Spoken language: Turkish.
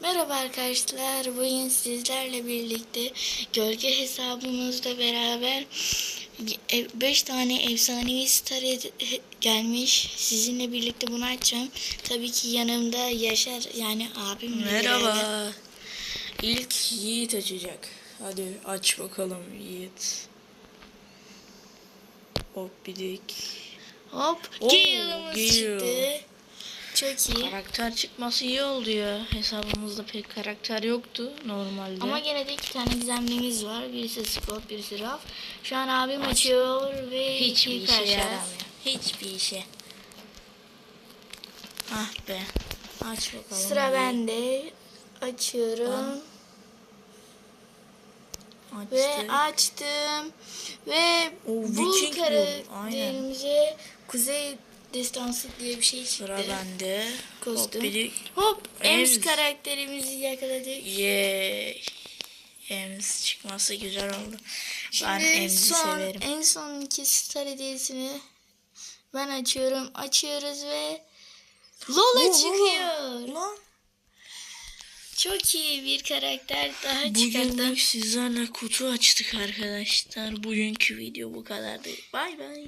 Merhaba arkadaşlar. Bugün sizlerle birlikte gölge hesabımızda beraber 5 tane efsanevi star ed- gelmiş. Sizinle birlikte bunu açacağım. Tabii ki yanımda Yaşar yani abim. Merhaba. İlk Yiğit açacak. Hadi aç bakalım Yiğit. Hop bir dik. Hop Gale'ımız Gale. çıktı. Çok iyi. Karakter çıkması iyi oldu ya. Hesabımızda pek karakter yoktu normalde. Ama gene de iki tane gizemlimiz var. Birisi Scott, birisi Ralph. Şu an abim açıyor ve hiçbir işe karşı. yaramıyor. Hiçbir işe. Ah be. Aç bakalım. Sıra hadi. bende. Açıyorum. Açtı. Ve açtım. Ve Viking bu. karakterimize Kuzey Destansı diye bir şey çıktı. Sıra bende. Kostüm. Hop bir dik. Hop Ems Ems. karakterimizi yakaladık. Yay. Ems çıkması güzel oldu. ben Şimdi Ems'i son, severim. en son iki star hediyesini ben açıyorum. Açıyoruz ve Lola Oo, çıkıyor. Lan. Çok iyi bir karakter daha çıkarttım. Bugünlük sizlerle kutu açtık arkadaşlar. Bugünkü video bu kadardı. Bay bay.